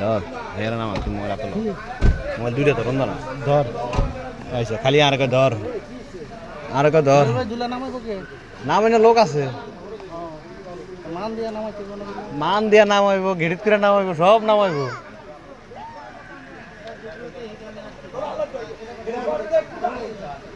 ধর এরা নামা তুমি মোবাইল মোবাইল দুইটা ধর না। ধর। আচ্ছা খালি আর একটা ধর। আর ধর। কে নাম এনে লোক আছে। মান দিয়া দিয়া নামাইবো ঘেড়িত করে নামাইবো সব নামাইবো। আগে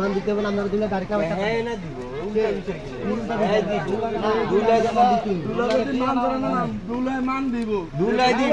মান দিতে হবে না দিলে গাড়ি কামে হ্যাঁ না দিব দুলাই দিব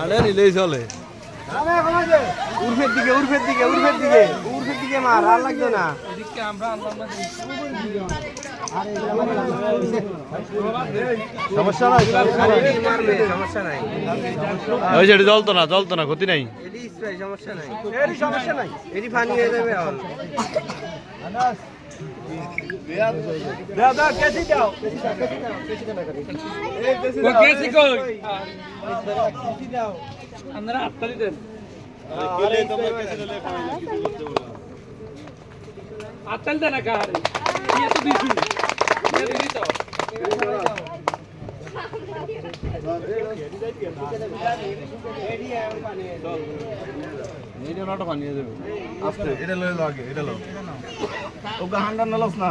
আড়ে নিলেই চলে উর্ফের দিকে উর্ফের দিকে উর্ফের দিকে উর্ফের দিকে মার আর লাগবে না সমস্যা নাই সমস্যা নাই ওই যে এটা জ্বলতো না জ্বলতো না ক্ষতি নাই সমস্যা নাই সমস্যা নাই এডি পানি হয়ে যাবে এখন দাও দাও কেসি দাও কেসি কই আপনারা হাততালি দেন হাততালি দেন একা আস্তে এটা লয়ে লাগে এটা লো ও গাহান্ডা নলস না?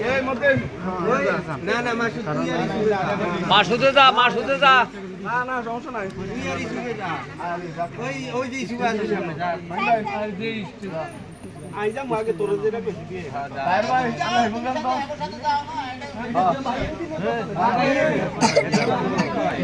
হ্যাঁ মাসুদ যা, মাসুদে যা। না না সমস্যা নাই ওই ওই যে ইসু আছে আইজা মাগে তোর যেটা কইছি দিয়ে ভাই ভাই আমি হেগুন তো